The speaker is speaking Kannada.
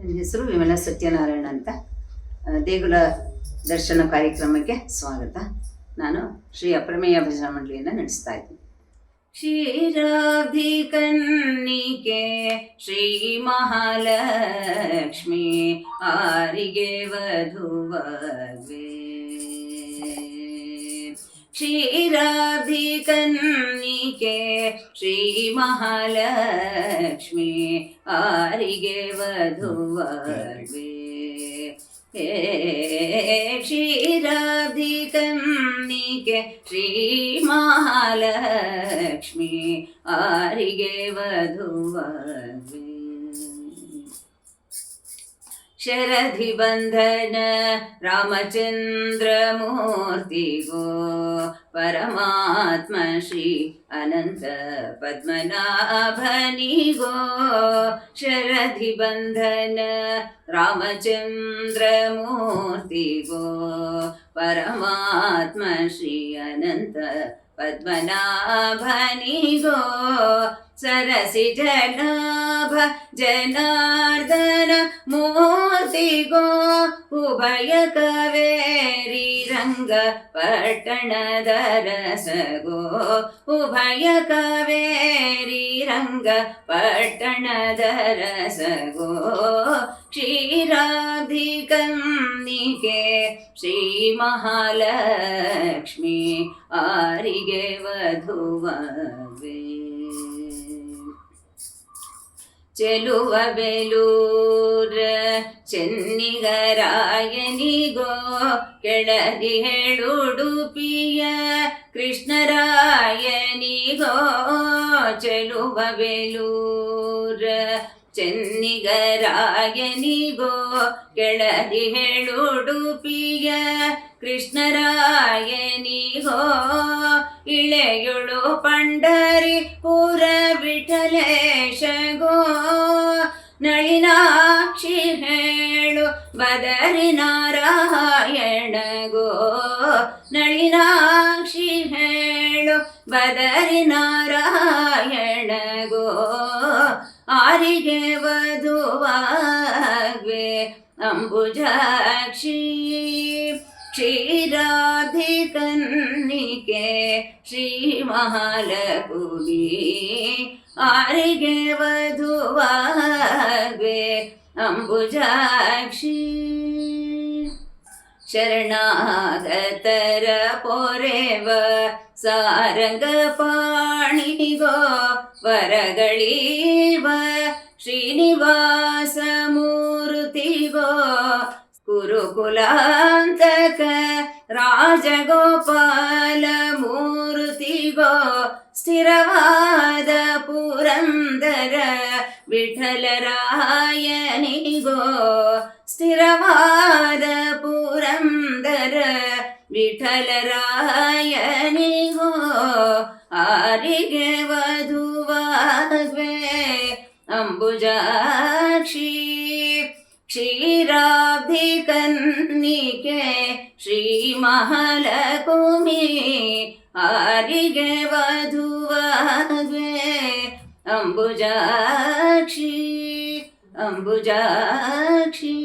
ನನ್ನ ಹೆಸರು ವಿಮಲ ಸತ್ಯನಾರಾಯಣ ಅಂತ. ದೇಗುಲ ದರ್ಶನ ಕಾರ್ಯಕ್ರಮಕ್ಕೆ ಸ್ವಾಗತ. ನಾನು ಶ್ರೀ ಅಪ್ರಮೇಯ ಭಜನಾ ಮಂಡಳಿಯನ್ನು ನಡೆಸ್ತಾ ಇದ್ದೀನಿ. ಕ್ಷೀರಾಧಿ ಕನ್ನಿಕೆ ಶ್ರೀ ಮಹಾಲಕ್ಷ್ಮಿ ಆರಿಗೆ ವಧುವೇ ಕ್ಷೀರಾಬ್ಧಿ ಕನ್ನಿಕೆ ಶ್ರೀ ಮಹಾಲಕ್ಷ್ಮಿ ಆರಿಗೆ ವಧುವೇ ಹೇ ಕ್ಷೀರಾಬ್ಧಿ ಕನ್ನಿಕೆ ಶ್ರೀ ಮಹಾಲಕ್ಷ್ಮಿ ಆರಿಗೆ ವಧುವೇ शरधिबन्धन रामचन्द्रमूर्तिगो परमात्मश्री अनन्त पद्मनाभनिगो शरधिबन्धन रामचन्द्रमूर्तिगो रामचन्द्रमूर्ति गो परमात्मश्री अनन्त पद्मनाभनि गो सरसि जनाभ जनार्दन मूर्ति गो उभय कवेरीरङ्ग पटणरस गो उभय कवेरीरङ्ग गो ಜನಾಭ ಜನಾರ್ದನ ಮೂರ್ತಿಗೋ ಉಭಯ ಕವೇರಿ ರಂಗ ಪಟ್ಟಣದ ರಸಗೋ ಉಭಯ ಕವೇರಿ ರಂಗ ಪಟ್ಟಣದ ರಸಗೋ ಕ್ಷೀರಾಧಿ ಕನ್ನಿಕೆ ಶ್ರೀ ಮಹಾಲಕ್ಷ್ಮಿ ಆರಿಗೆ ವಧುವೇ ಚೆಲುವ ಬೆಲೂರ ಚೆನ್ನಿಗರಾಯನಿಗೋ ಕೆಳದಿ ಹೇಳುಡುಪಿಯ ಕೃಷ್ಣರಾಯನಿಗೋ ಚೆಲುವ ಬೆಲೂರ ಚೆನ್ನಿಗರಾಯನಿಗೋ ಕೆಳದಿ ಹೇಳುಡುಪಿಯ ಕೃಷ್ಣರಾಯನಿಗೋ ಇಳೆಯುಳು ಪಂಡರಿ ಪುರ ವಿಠಲೇಶಗೋ ನಳಿನಾಕ್ಷಿ ಹೇಳು ಬದರಿ ನಾರಾಯಣಗೋ ನಳಿನಾಕ್ಷಿ ಹೇಳು ಬದರಿ ಆರಿಗೆ ವಧುವಾಗ್ವೆ ಅಂಬುಜಾಕ್ಷಿ ಕ್ಷೀರಾಧಿ ಕನ್ನಿಕೆ ಶ್ರೀ ಮಹಾಲಕುಲಿ ಆರಿಗೆ ವಧುವಾಗ್ವೆ ಅಂಬುಜಾಕ್ಷಿ ಶರಣಾಗತರ ಪೊರೆವ ಸಾರಂಗ ಪಾಣಿಗೋ ವರಗಳೀವ श्रीनिवासमूर्तिवो कुरुकुलान्तक राजगोपालमूर्तिवो स्थिरवादपुरन्दर विठलरायनि गो स्थिरवादपुरन्दर विठलरायनि गो आरिगेव त्रिभुजाक्षी क्षीराब्धिकन्निके श्रीमहलकुमि आरिगे वधुवद्वे अम्बुजाक्षी अम्बुजाक्षी।